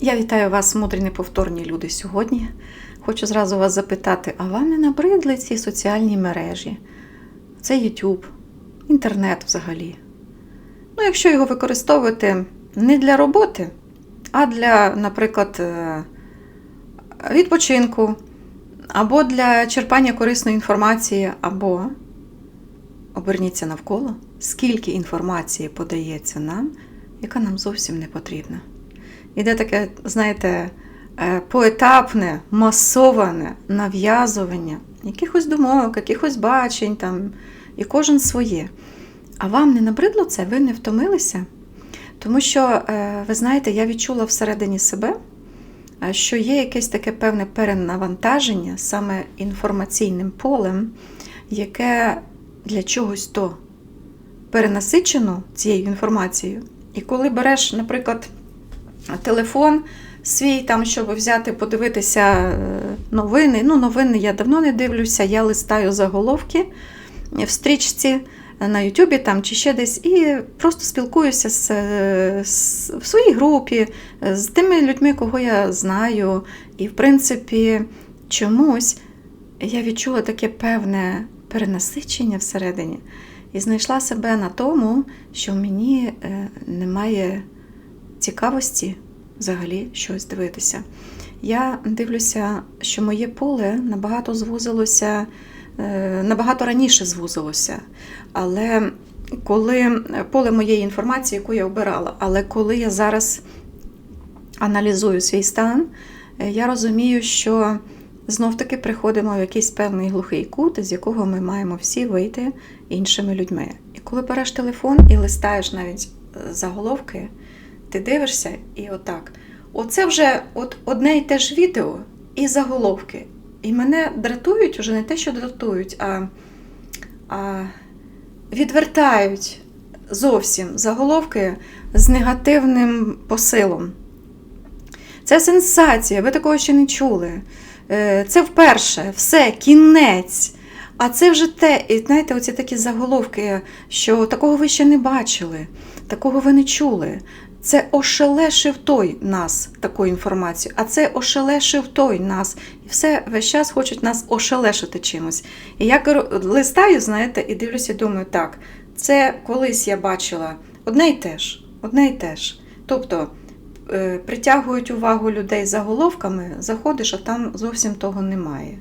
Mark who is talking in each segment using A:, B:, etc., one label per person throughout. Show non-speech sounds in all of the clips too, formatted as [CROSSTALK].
A: Я вітаю вас, мудрі неповторні люди, сьогодні. Хочу зразу вас запитати, а вам не набридли ці соціальні мережі? Це YouTube, інтернет взагалі. Ну, якщо його використовувати не для роботи, а для, наприклад, е, відпочинку, або для черпання корисної інформації, або оберніться навколо, скільки інформації подається нам, яка нам зовсім не потрібна. Іде таке, знаєте, е, поетапне, масоване нав'язування якихось думок, якихось бачень, там, і кожен своє. А вам не набридло це? Ви не втомилися? Тому що, е, ви знаєте, я відчула всередині себе, е, що є якесь таке певне перенавантаження саме інформаційним полем, яке для чогось то перенасичено цією інформацією. І коли береш, наприклад, телефон свій, там, щоб взяти, подивитися е, новини. Ну, новини я давно не дивлюся, я листаю заголовки в стрічці на Ютубі там чи ще десь, і просто спілкуюся з, з, в своїй групі з тими людьми, кого я знаю. І, в принципі, чомусь я відчула таке певне перенасичення всередині. І знайшла себе на тому, що мені е, немає цікавості взагалі щось дивитися. Я дивлюся, що моє поле набагато звузилося, е, набагато раніше звузилося. Але коли поле моєї інформації, яку я обирала, але коли я зараз аналізую свій стан, е, я розумію, що знов-таки приходимо в якийсь певний глухий кут, з якого ми маємо всі вийти іншими людьми. І коли береш телефон і листаєш навіть е, заголовки, ти дивишся і отак. Оце вже от одне і те ж відео і заголовки. І мене дратують уже не те, що дратують, а, а відвертають зовсім заголовки з негативним посилом. Це сенсація, ви такого ще не чули. Е, Це вперше, все, кінець. А це вже те, і знаєте, оці такі заголовки, що такого ви ще не бачили, такого ви не чули. Це ошелешив той нас таку інформацію, а це ошелешив той нас. І все весь час хочуть нас ошелешити чимось. І я листаю, знаєте, і дивлюся, думаю, так, це колись я бачила одне й те ж, одне й те ж. Тобто е, притягують увагу людей заголовками, заходиш, а там зовсім того немає.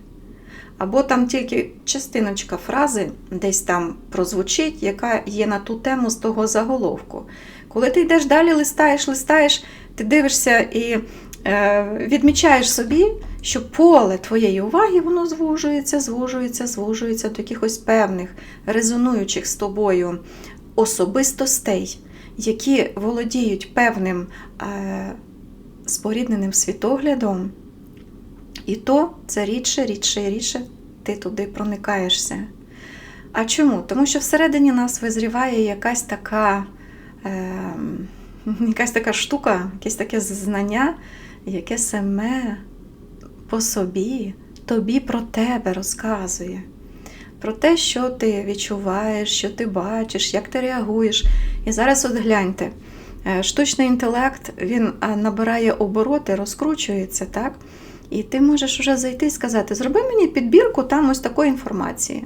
A: Або там тільки частиночка фрази десь там прозвучить, яка є на ту тему з того заголовку. Коли ти йдеш далі, листаєш, листаєш, ти дивишся і е, відмічаєш собі, що поле твоєї уваги воно звужується, звужується, звужується до якихось певних резонуючих з тобою особистостей, які володіють певним е, спорідненим світоглядом. І то це рідше, рідше і рідше ти туди проникаєшся. А чому? Тому що всередині нас визріває якась така, [LAUGHS] якась така штука, якесь таке знання, яке саме по собі, тобі про тебе розказує. Про те, що ти відчуваєш, що ти бачиш, як ти реагуєш. І зараз от гляньте, е, штучний інтелект він набирає обороти, розкручується, так? І ти можеш вже зайти і сказати: зроби мені підбірку там ось такої інформації.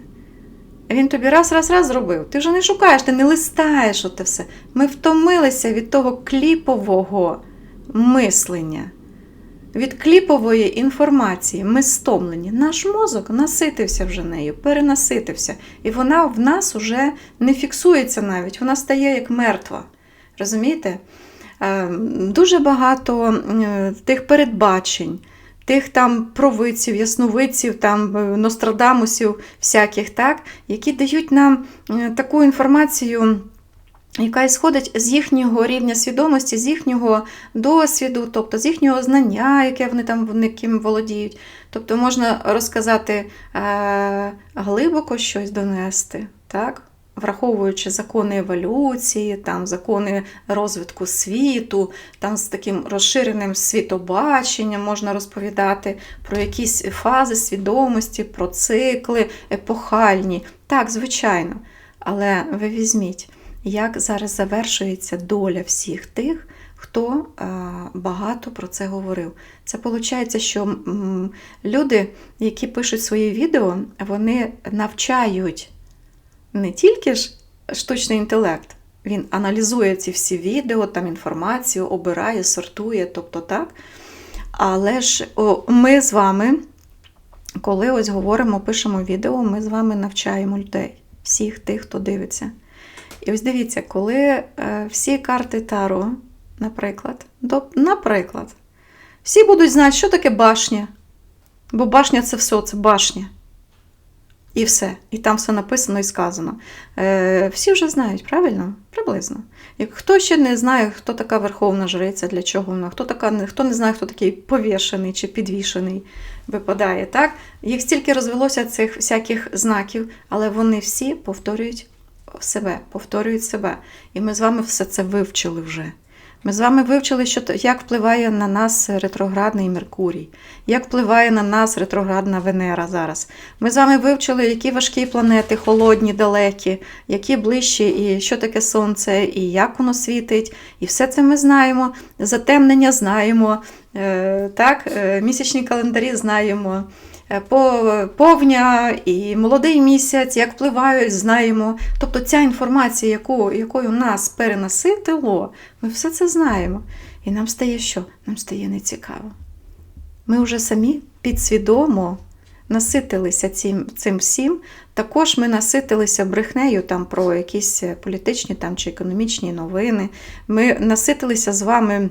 A: Він тобі раз, раз, раз зробив. Ти вже не шукаєш, ти не листаєш оте все. Ми втомилися від того кліпового мислення, від кліпової інформації. Ми стомлені. Наш мозок наситився вже нею, перенаситився. І вона в нас вже не фіксується навіть, вона стає як мертва. Розумієте? Е, Дуже багато е, тих передбачень тих там провидців, ясновидців, там е, Нострадамусів всяких, так, які дають нам е, таку інформацію. Яка ісходить з їхнього рівня свідомості, з їхнього досвіду, тобто з їхнього знання, яке вони там яким володіють. Тобто можна розказати е, глибоко щось донести, так? Враховуючи закони еволюції, там закони розвитку світу, там з таким розширеним світобаченням можна розповідати про якісь фази свідомості, про цикли епохальні. Так, звичайно. Але ви візьміть, як зараз завершується доля всіх тих, хто е, багато про це говорив. Це виходить, що люди, які пишуть свої відео, вони навчають не тільки ж штучний інтелект. Він аналізує ці всі відео, там інформацію, обирає, сортує, тобто так. Але ж ми з вами, коли ось говоримо, пишемо відео, ми з вами навчаємо людей, всіх тих, хто дивиться. І ось дивіться, коли е, всі карти Таро, наприклад, до, наприклад, всі будуть знати, що таке башня. Бо башня це все, це башня. І все. І там все написано і сказано. Е, всі вже знають, правильно? Приблизно. Як хто ще не знає, хто така верховна жриця, для чого вона, хто, така, хто не знає, хто такий повішений чи підвішений випадає, так? Їх стільки розвелося цих всяких знаків, але вони всі повторюють себе, повторюють себе. І ми з вами все це вивчили вже. Ми з вами вивчили, що, як впливає на нас ретроградний Меркурій, як впливає на нас ретроградна Венера зараз. Ми з вами вивчили, які важкі планети, холодні, далекі, які ближчі, і що таке сонце, і як воно світить. І все це ми знаємо. Затемнення знаємо, е, так, е, місячні календарі знаємо. Е, по- Повня і молодий місяць, як впливають, знаємо. Тобто ця інформація, яку, якою нас перенаситило, ми все це знаємо. І нам стає що? Нам стає нецікаво. Ми вже самі підсвідомо наситилися цим, цим всім. Також ми наситилися брехнею там про якісь політичні там, чи економічні новини. Ми наситилися з вами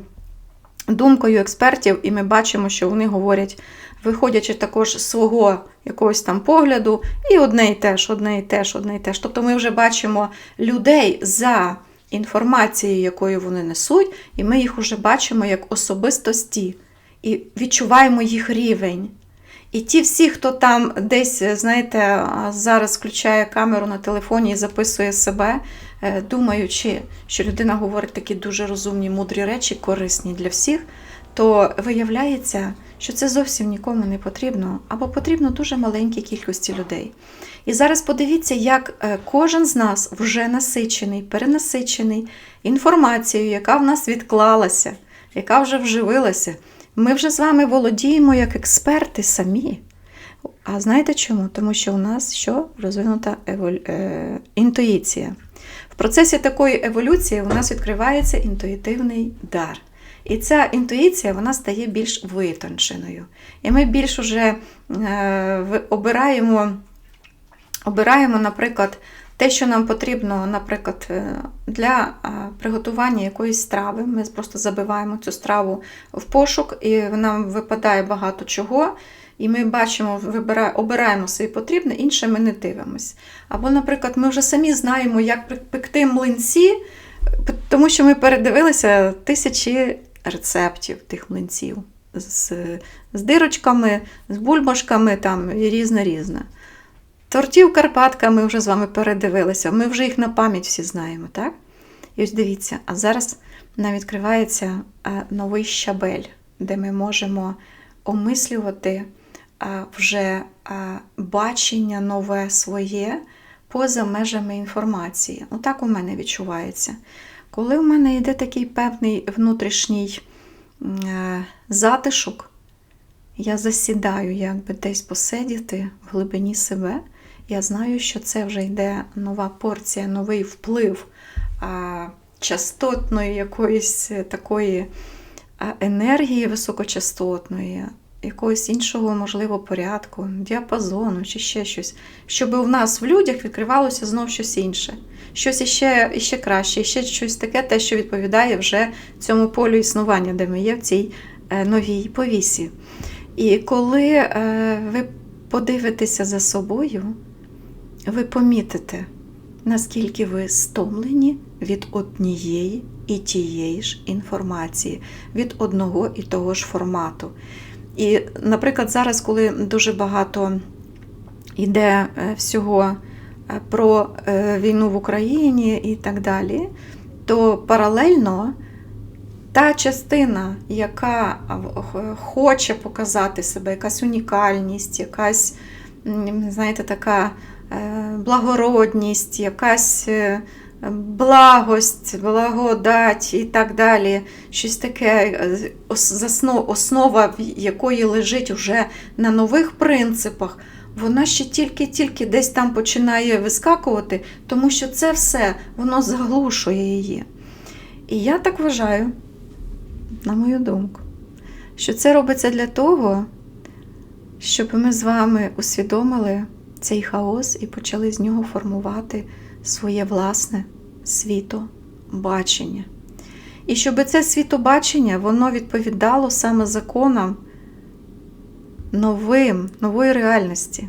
A: думкою експертів, і ми бачимо, що вони говорять, виходячи також з свого якогось там погляду, і одне і те ж, одне і те ж, одне і те ж. Тобто ми вже бачимо людей за інформацією, якою вони несуть, і ми їх вже бачимо як особистості і відчуваємо їх рівень. І ті всі, хто там десь, знаєте, зараз включає камеру на телефоні і записує себе, е, думаючи, що людина говорить такі дуже розумні, мудрі речі, корисні для всіх, то виявляється, що це зовсім нікому не потрібно, або потрібно дуже маленькій кількості людей. І зараз подивіться, як е, кожен з нас вже насичений, перенасичений інформацією, яка в нас відклалася, яка вже вживилася. Ми вже з вами володіємо як експерти самі. А знаєте чому? Тому що у нас що розвинута еволю... е... інтуїція. В процесі такої еволюції у нас відкривається інтуїтивний дар. І ця інтуїція вона стає більш витонченою. І ми більш уже е... обираємо, обираємо, наприклад, те, що нам потрібно, наприклад, е, для е, приготування якоїсь страви. Ми просто забиваємо цю страву в пошук, і нам випадає багато чого. І ми бачимо, обираємо собі потрібне, інше ми не дивимось. Або, наприклад, ми вже самі знаємо, як пек- пекти млинці, тому що ми передивилися тисячі рецептів тих млинців з, з дирочками, з бульбашками там, і різне-різне. Тортів Карпатка ми вже з вами передивилися, ми вже їх на пам'ять всі знаємо, так? І ось дивіться, а зараз нам відкривається е, новий щабель, де ми можемо омислювати е, вже е, бачення нове своє поза межами інформації. Ну так у мене відчувається. Коли в мене йде такий певний внутрішній е, затишок, я засідаю, якби десь посидіти в глибині себе. Я знаю, що це вже йде нова порція, новий вплив частотної якоїсь такої енергії високочастотної, якогось іншого, можливо, порядку, діапазону чи ще щось, щоб у нас в людях відкривалося знов щось інше, щось іще, іще краще, ще щось таке, те, що відповідає вже цьому полю існування, де ми є в цій е, новій повісі. І коли е, ви подивитеся за собою, ви помітите, наскільки ви стомлені від однієї і тієї ж інформації, від одного і того ж формату. І, наприклад, зараз, коли дуже багато йде е, всього е, про е, війну в Україні і так далі, то паралельно та частина, яка хоче показати себе, якась унікальність, якась, знаєте, така благородність, якась благость, благодать і так далі. Щось таке, е, основа якої лежить вже на нових принципах, вона ще тільки-тільки десь там починає вискакувати, тому що це все воно заглушує її. І я так вважаю, на мою думку, що це робиться для того, щоб ми з вами усвідомили цей хаос і почали з нього формувати своє власне світобачення. І щоб це світобачення воно відповідало саме законам новим, нової реальності.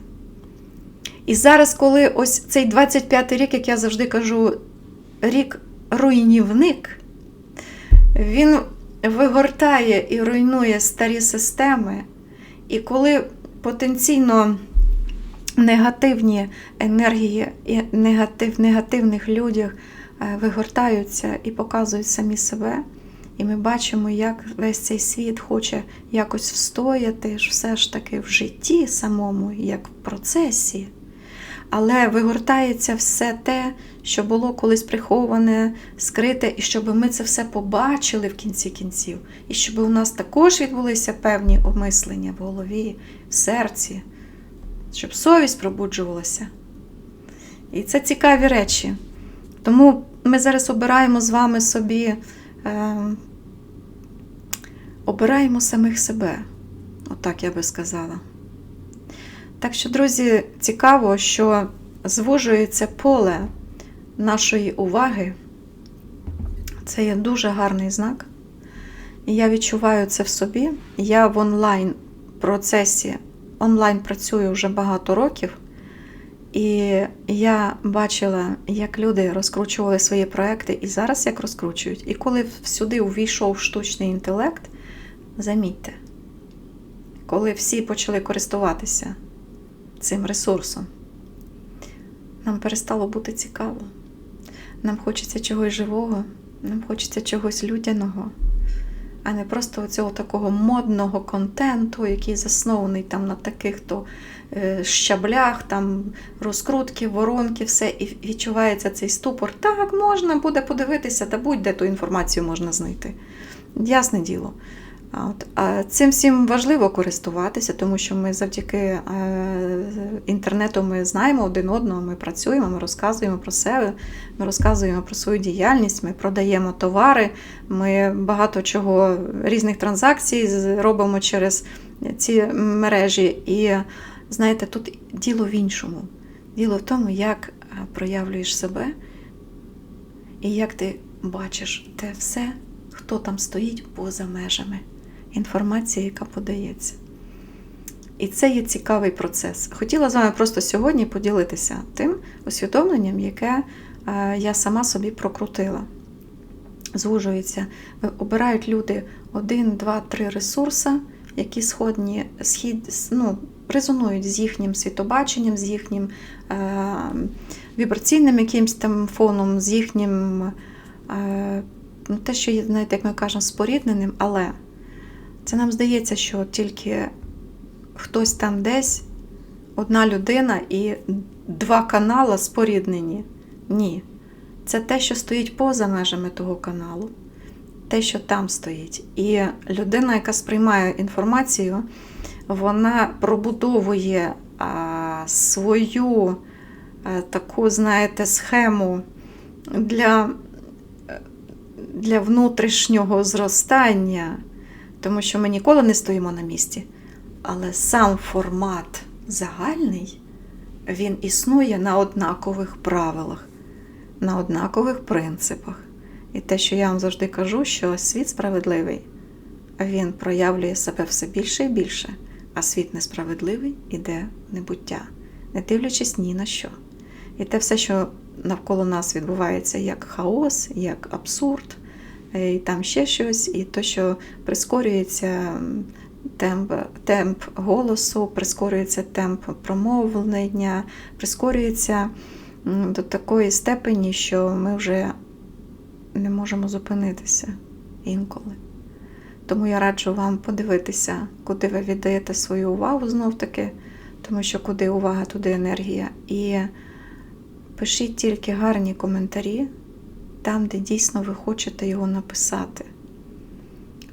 A: І зараз, коли ось цей 25-й рік, як я завжди кажу, рік руйнівник, він вигортає і руйнує старі системи. І коли потенційно негативні енергії негатив, негативних людях е, вигортаються і показують самі себе, і ми бачимо, як весь цей світ хоче якось встояти ж все ж таки в житті самому, як в процесі. Але вигортається все те, що було колись приховане, скрите, і щоб ми це все побачили в кінці кінців, і щоб у нас також відбулися певні обмислення в голові, в серці, щоб совість пробуджувалася. І це цікаві речі. Тому ми зараз обираємо з вами собі, е, обираємо самих себе. Отак я би сказала. Так що, друзі, цікаво, що звужується поле нашої уваги. Це є дуже гарний знак. І я відчуваю це в собі. Я в онлайн процесі онлайн працюю вже багато років, і я бачила, як люди розкручували свої проекти, і зараз як розкручують. І коли сюди увійшов штучний інтелект, замітьте, коли всі почали користуватися цим ресурсом, нам перестало бути цікаво. Нам хочеться чогось живого, нам хочеться чогось людяного, а не просто цього такого модного контенту, який заснований там на таких то е, щаблях, там розкрутки, воронки, все, і відчувається цей ступор. Так, можна буде подивитися, та будь-де ту інформацію можна знайти. Ясне діло. От, а цим всім важливо користуватися, тому що ми завдяки е, інтернету ми знаємо один одного, ми працюємо, ми розказуємо про себе, ми розказуємо про свою діяльність, ми продаємо товари, ми багато чого різних транзакцій робимо через ці мережі. І знаєте, тут діло в іншому. Діло в тому, як е, проявлюєш себе і як ти бачиш те все, хто там стоїть поза межами інформації, яка подається. І це є цікавий процес. Хотіла з вами просто сьогодні поділитися тим усвідомленням, яке е, я сама собі прокрутила. Звужується, обирають люди один, два, три ресурси, які сходні, схід, ну, резонують з їхнім світобаченням, з їхнім е, вібраційним якимсь там фоном, з їхнім, е, ну, те, що є, знаєте, як ми кажемо, спорідненим, але це нам здається, що тільки хтось там десь, одна людина і два канала споріднені. Ні. Це те, що стоїть поза межами того каналу, те, що там стоїть. І людина, яка сприймає інформацію, вона пробудовує свою таку, знаєте, схему для, для внутрішнього зростання, тому що ми ніколи не стоїмо на місці. Але сам формат загальний, він існує на однакових правилах, на однакових принципах. І те, що я вам завжди кажу, що світ справедливий, він проявлює себе все більше і більше, а світ несправедливий іде в небуття, не дивлячись ні на що. І те все, що навколо нас відбувається як хаос, як абсурд, і там ще щось, і то, що прискорюється темп, темп голосу, прискорюється темп промовлення, прискорюється до такої степені, що ми вже не можемо зупинитися інколи. Тому я раджу вам подивитися, куди ви віддаєте свою увагу знов таки, тому що куди увага, туди енергія. І пишіть тільки гарні коментарі, там, де дійсно ви хочете його написати.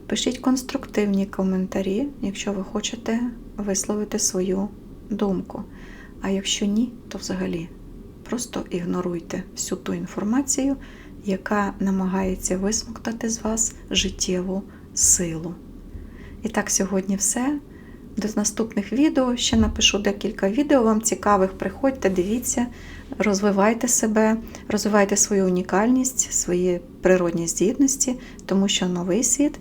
A: Пишіть конструктивні коментарі, якщо ви хочете висловити свою думку. А якщо ні, то взагалі просто ігноруйте всю ту інформацію, яка намагається висмоктати з вас життєву силу. І так, сьогодні все. До наступних відео. Ще напишу декілька відео вам цікавих. Приходьте, дивіться, розвивайте себе, розвивайте свою унікальність, свої природні здібності, тому що новий світ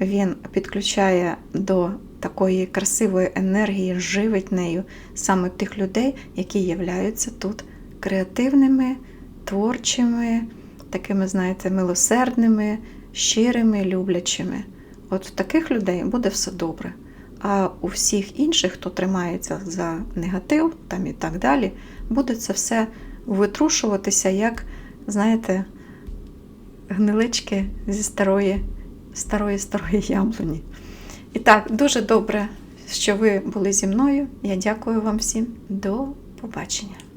A: він підключає до такої красивої енергії, живить нею саме тих людей, які являються тут креативними, творчими, такими, знаєте, милосердними, щирими, люблячими. От в таких людей буде все добре. А у всіх інших, хто тримається за негатив там і так далі, буде це все витрушуватися, як, знаєте, гнилички зі старої, старої старої яблуні. І так, дуже добре, що ви були зі мною. Я дякую вам всім. До побачення.